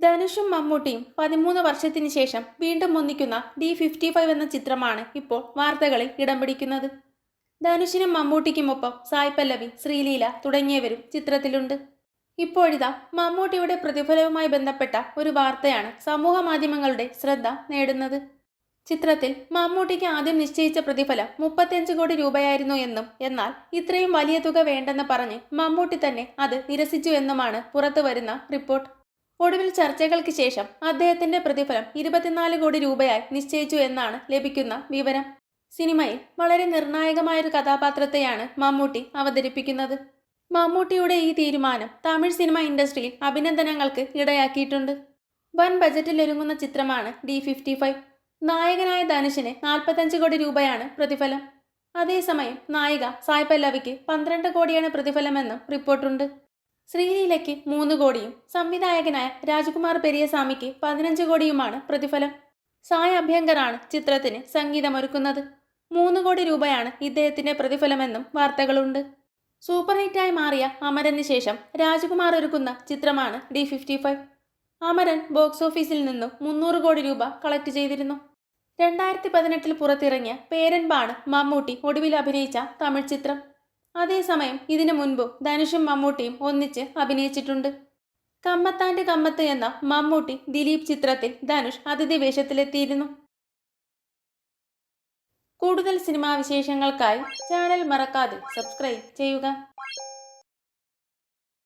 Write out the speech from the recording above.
ധനുഷും മമ്മൂട്ടിയും പതിമൂന്ന് വർഷത്തിന് ശേഷം വീണ്ടും ഒന്നിക്കുന്ന ഡി ഫിഫ്റ്റി ഫൈവ് എന്ന ചിത്രമാണ് ഇപ്പോൾ വാർത്തകളിൽ ഇടം പിടിക്കുന്നത്. ധനുഷിനും മമ്മൂട്ടിക്കുമൊപ്പം സായ് പല്ലവി ശ്രീലീല തുടങ്ങിയവരും ചിത്രത്തിലുണ്ട്. ഇപ്പോഴിതാ മമ്മൂട്ടിയുടെ പ്രതിഫലവുമായി ബന്ധപ്പെട്ട ഒരു വാർത്തയാണ് സമൂഹ മാധ്യമങ്ങളുടെ ശ്രദ്ധ നേടുന്നത്. ചിത്രത്തിൽ മമ്മൂട്ടിക്ക് ആദ്യം നിശ്ചയിച്ച പ്രതിഫലം മുപ്പത്തിയഞ്ച് കോടി രൂപയായിരുന്നു എന്നും എന്നാൽ ഇത്രയും വലിയ തുക വേണ്ടെന്ന് പറഞ്ഞ് മമ്മൂട്ടി തന്നെ അത് നിരസിച്ചു എന്നുമാണ് പുറത്തുവരുന്ന റിപ്പോർട്ട്. ഒടുവിൽ ചർച്ചകൾക്ക് ശേഷം അദ്ദേഹത്തിന്റെ പ്രതിഫലം ഇരുപത്തിനാല് കോടി രൂപയായി നിശ്ചയിച്ചു എന്നാണ് ലഭിക്കുന്ന വിവരം. സിനിമയിൽ വളരെ നിർണായകമായൊരു കഥാപാത്രത്തെയാണ് മമ്മൂട്ടി അവതരിപ്പിക്കുന്നത്. മമ്മൂട്ടിയുടെ ഈ തീരുമാനം തമിഴ് സിനിമ ഇൻഡസ്ട്രിയിൽ അഭിനന്ദനങ്ങൾക്ക് ഇടയാക്കിയിട്ടുണ്ട്. വൻ ബജറ്റിൽ ഒരുങ്ങുന്ന ചിത്രമാണ് ഡി ഫിഫ്റ്റി ഫൈവ്. നായകനായ ധനുഷിന് നാൽപ്പത്തഞ്ച് കോടി രൂപയാണ് പ്രതിഫലം. അതേസമയം നായിക സായ് പല്ലവിക്ക് പന്ത്രണ്ട് കോടിയാണ് പ്രതിഫലമെന്നും റിപ്പോർട്ടുണ്ട്. ശ്രീലീലയ്ക്ക് മൂന്ന് കോടിയും സംവിധായകനായ രാജ്കുമാർ പെരിയസ്വാമിക്ക് പതിനഞ്ച് കോടിയുമാണ് പ്രതിഫലം. സായ് അഭ്യങ്കറാണ് ചിത്രത്തിന് സംഗീതമൊരുക്കുന്നത്. മൂന്ന് കോടി രൂപയാണ് ഇദ്ദേഹത്തിന്റെ പ്രതിഫലമെന്നും വാർത്തകളുണ്ട്. സൂപ്പർ ഹിറ്റായി മാറിയ അമരന് ശേഷം രാജ്കുമാർ ഒരുക്കുന്ന ചിത്രമാണ് D fifty five. Amaran box ഓഫീസിൽ നിന്നും മുന്നൂറ് കോടി രൂപ കളക്ട് ചെയ്തിരുന്നു. രണ്ടായിരത്തി പതിനെട്ടിൽ പുറത്തിറങ്ങിയ പേരൻപാണ് മമ്മൂട്ടി ഒടുവിൽ അഭിനയിച്ച തമിഴ് ചിത്രം. അതേസമയം ഇതിനു മുൻപും ധനുഷും മമ്മൂട്ടിയും ഒന്നിച്ച് അഭിനയിച്ചിട്ടുണ്ട്. കമ്മത്താന്റെ കമ്മത്ത് എന്ന മമ്മൂട്ടി ദിലീപ് ചിത്രത്തിൽ ധനുഷ് അതിഥി വേഷത്തിലെത്തിയിരുന്നു. കൂടുതൽ സിനിമാ വിശേഷങ്ങൾക്കായി ചാനൽ മറക്കാതെ സബ്സ്ക്രൈബ് ചെയ്യുക.